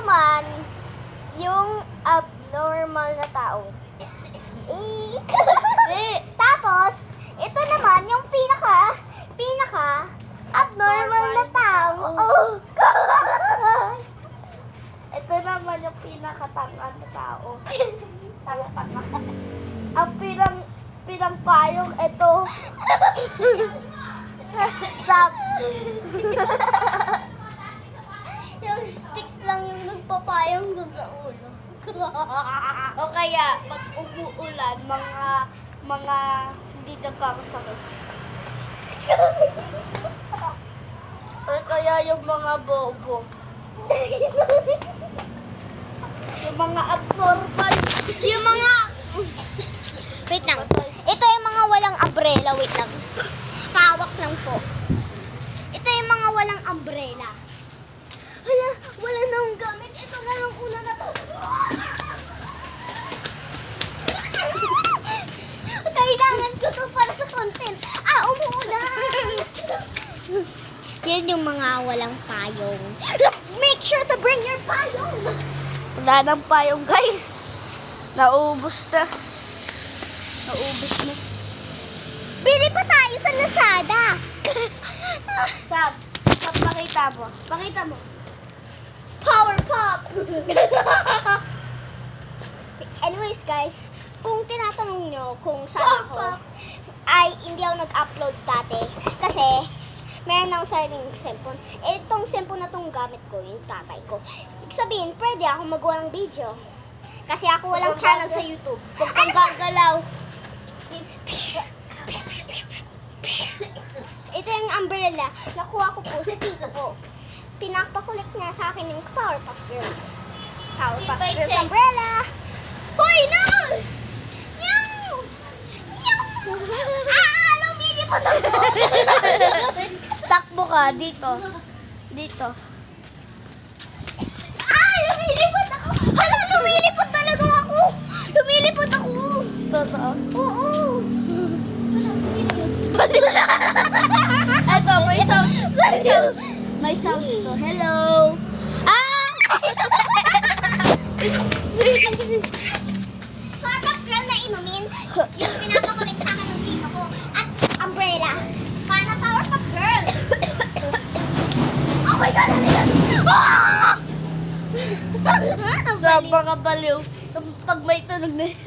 naman, yung abnormal na tao. Eh. Tapos, ito naman, yung pinaka, pinaka, abnormal na tao. Oh, God! Ito naman yung pinakatangan na tao. Tanga-tanga. Ang pinang pinangpayong ito. Sab. yung stick nagpapayong dun sa ulo. o kaya, pag umuulan, mga mga hindi nagkakasakit. Or kaya yung mga bobo. Yung mga abnormal. yung mga... Wait lang. Ito yung mga walang umbrella. Wait lang. Pawak lang po. Ito yung mga walang umbrella. Hala, wala na akong gamit. Kailangan ko to para sa content. Ah, umuulan. Yan yung mga walang payong. Make sure to bring your payong. Wala nang payong guys. Naubos na. Naubos na. Bili pa tayo sa Lazada. Sab, Sab, pakita mo. Pakita mo. Anyways guys, kung tinatanong nyo kung saan ako, ay hindi ako nag-upload dati. Kasi, meron akong sariling cellphone. Itong cellphone na tong gamit ko, yung tatay ko. Ibig sabihin, pwede ako magawa ng video. Kasi ako walang channel sa YouTube. Huwag kang gagalaw. Ito yung umbrella. Nakuha ko po sa tito ko. Pinapakulit niya sa akin yung Powerpuff Girls. Powerpuff Girls check. umbrella. Hoy, no! Nyaw! Nyaw! Ah, lumilipot ako! Takbo ka dito. Dito. Ay, lumilipot ako! Hala, lumilipot talaga ako! Lumilipot ako! Totoo. Oo! Eto, may sounds. May sounds. To. Hello. Ah! Powerpuff Girl na inumin, yung pinapakulit sa akin ng tito ko, at umbrella. Pana Powerpuff Girl! oh my God! Ano? Ah! Sa mga baliw. Pag may tunog na yun.